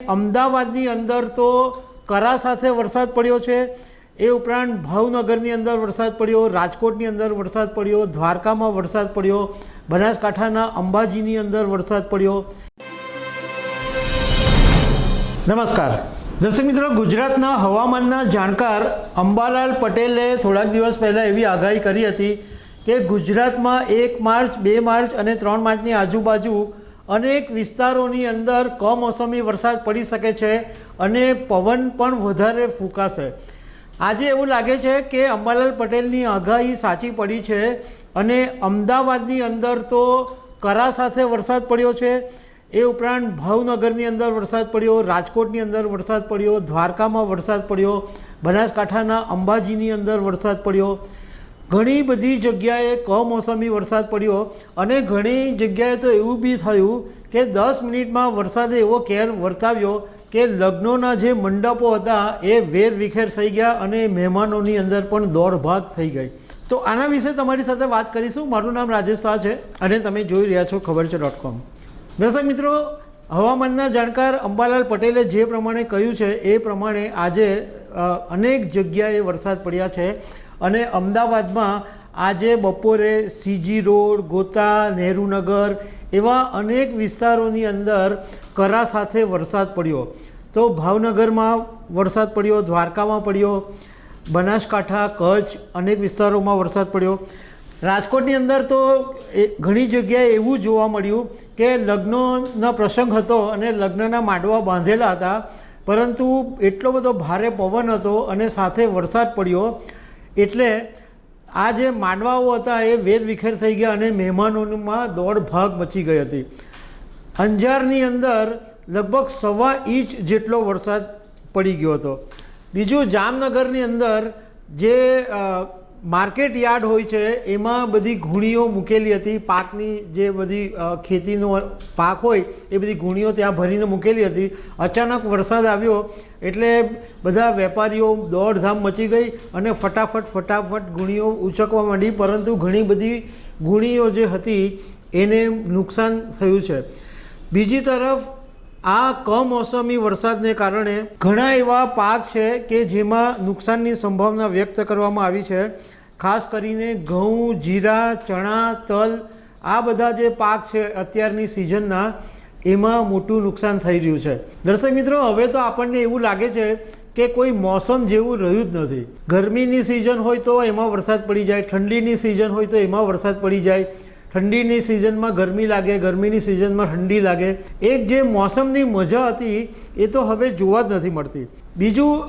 અમદાવાદની અંદર તો કરા સાથે વરસાદ પડ્યો છે. એ ઉપરાંત ભાવનગરની અંદર વરસાદ પડ્યો, રાજકોટની અંદર વરસાદ પડ્યો, દ્વારકામાં વરસાદ પડ્યો, બનાસકાંઠાના અંબાજીની અંદર વરસાદ પડ્યો. નમસ્કાર. દર્શક મિત્રો, ગુજરાતના હવામાનના જાણકાર અંબાલાલ પટેલે થોડાક દિવસ પહેલાં એવી આગાહી કરી હતી કે ગુજરાતમાં એક માર્ચ, બે માર્ચ અને ત્રણ માર્ચની આજુબાજુ અનેક વિસ્તારોની અંદર કમોસમી વરસાદ પડી શકે છે અને પવન પણ વધારે ફૂંકાશે. આજે એવું લાગે છે કે અંબાલાલ પટેલની આગાહી સાચી પડી છે અને અમદાવાદની અંદર તો કરા સાથે વરસાદ પડ્યો છે. એ ઉપરાંત ભાવનગરની અંદર વરસાદ પડ્યો, રાજકોટની અંદર વરસાદ પડ્યો, દ્વારકામાં વરસાદ પડ્યો, બનાસકાંઠાના અંબાજીની અંદર વરસાદ પડ્યો. ઘણી બધી જગ્યાએ કમોસમી વરસાદ પડ્યો અને ઘણી જગ્યાએ તો એવું બી થયું કે દસ મિનિટમાં વરસાદે એવો કેર વર્તાવ્યો કે લગ્નોના જે મંડપો હતા એ વેર વિખેર થઈ ગયા અને મહેમાનોની અંદર પણ દોડભાગ થઈ ગઈ. તો આના વિશે તમારી સાથે વાત કરીશું. મારું નામ રાજેશ શાહ છે અને તમે જોઈ રહ્યા છો ખબર છે ડોટ કોમ. દર્શક મિત્રો, હવામાનના જાણકાર અંબાલાલ પટેલે જે પ્રમાણે કહ્યું છે એ પ્રમાણે આજે અનેક જગ્યાએ વરસાદ પડ્યા છે. અને અમદાવાદમાં આજે બપોરે સીજી રોડ, ગોતા, નહેરુનગર એવા અનેક વિસ્તારોની અંદર કરા સાથે વરસાદ પડ્યો. તો ભાવનગરમાં વરસાદ પડ્યો, દ્વારકામાં પડ્યો, બનાસકાંઠા, કચ્છ અનેક વિસ્તારોમાં વરસાદ પડ્યો. રાજકોટની અંદર તો ઘણી જગ્યાએ એવું જોવા મળ્યું કે લગ્નનો પ્રસંગ હતો અને લગ્નના માંડવા બાંધેલા હતા. પરંતુ એટલો બધો ભારે પવન હતો અને સાથે વરસાદ પડ્યો એટલે આ જે માંડવાઓ હતા એ વેર વિખેર થઈ ગયા અને મહેમાનોમાં દોડ ભાગ મચી ગઈ હતી. અંજારની અંદર લગભગ સવા ઇંચ જેટલો વરસાદ પડી ગયો હતો. બીજું જામનગરની અંદર જે માર્કેટ યાર્ડ હોય છે, એમાં બધી ઘૂણીઓ મૂકેલી હતી. પાકની જે બધી ખેતીનો પાક હોય, એ બધી ઘૂણીઓ ત્યાં ભરીને મૂકેલી હતી. અચાનક વરસાદ આવ્યો એટલે બધા વેપારીઓ દોડધામ મચી ગઈ અને ફટાફટ ફટાફટ ગુણીઓ ઉચકવા માંડી. પરંતુ ઘણી બધી ગુણીઓ જે હતી, એને નુકસાન થયું છે. બીજી તરફ આ કમોસમી વરસાદને કારણે ઘણા એવા પાક છે કે જેમાં નુકસાનની સંભાવના વ્યક્ત કરવામાં આવી છે. ખાસ કરીને ઘઉં, જીરા, ચણા, તલ આ બધા જે પાક છે અત્યારની સિઝનના એમાં મોટું નુકસાન થઈ રહ્યું છે. દર્શક મિત્રો, હવે તો આપણને એવું લાગે છે કે કોઈ મોસમ જેવું રહ્યું જ નથી. ગરમીની સિઝન હોય તો એમાં વરસાદ પડી જાય, ઠંડીની સિઝન હોય તો એમાં વરસાદ પડી જાય. ઠંડીની સિઝનમાં ગરમી લાગે, ગરમીની સિઝનમાં ઠંડી લાગે. એક જે મોસમની મજા હતી, એ તો હવે જોવા જ નથી મળતી. બીજું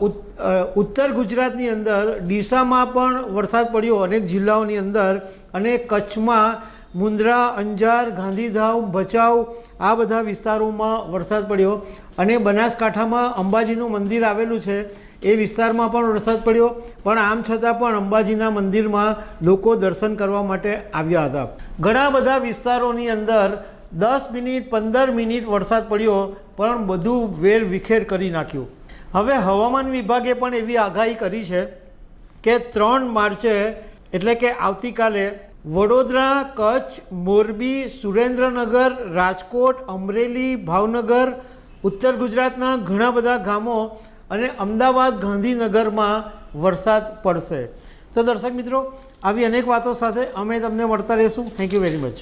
ઉત- ઉત્તર ગુજરાતની અંદર ડીસામાં પણ વરસાદ પડ્યો અનેક જિલ્લાઓની અંદર અને કચ્છમાં મુન્દ્રા, અંજાર, ગાંધીધામ, ભચાઉ આ બધા વિસ્તારોમાં વરસાદ પડ્યો અને બનાસકાંઠામાં અંબાજીનું મંદિર આવેલું છે. એ વિસ્તારમાં પણ વરસાદ પડ્યો, પણ આમ છતાં પણ અંબાજીના મંદિરમાં લોકો દર્શન કરવા માટે આવ્યા હતા. ઘણા બધા વિસ્તારોની અંદર દસ મિનિટ, પંદર મિનિટ વરસાદ પડ્યો, પણ બધું વેર વિખેર કરી નાખ્યું. હવે હવામાન વિભાગે પણ એવી આગાહી કરી છે કે ત્રણ માર્ચે, એટલે કે આવતીકાલે વડોદરા, કચ્છ, મોરબી, સુરેન્દ્રનગર, રાજકોટ, અમરેલી, ભાવનગર, ઉત્તર ગુજરાતના ઘણા બધા ગામો અને અમદાવાદ, ગાંધીનગરમાં વરસાદ પડશે. તો દર્શક મિત્રો, આવી અનેક વાતો સાથે અમે તમને મળતા રહીશું. Thank you very much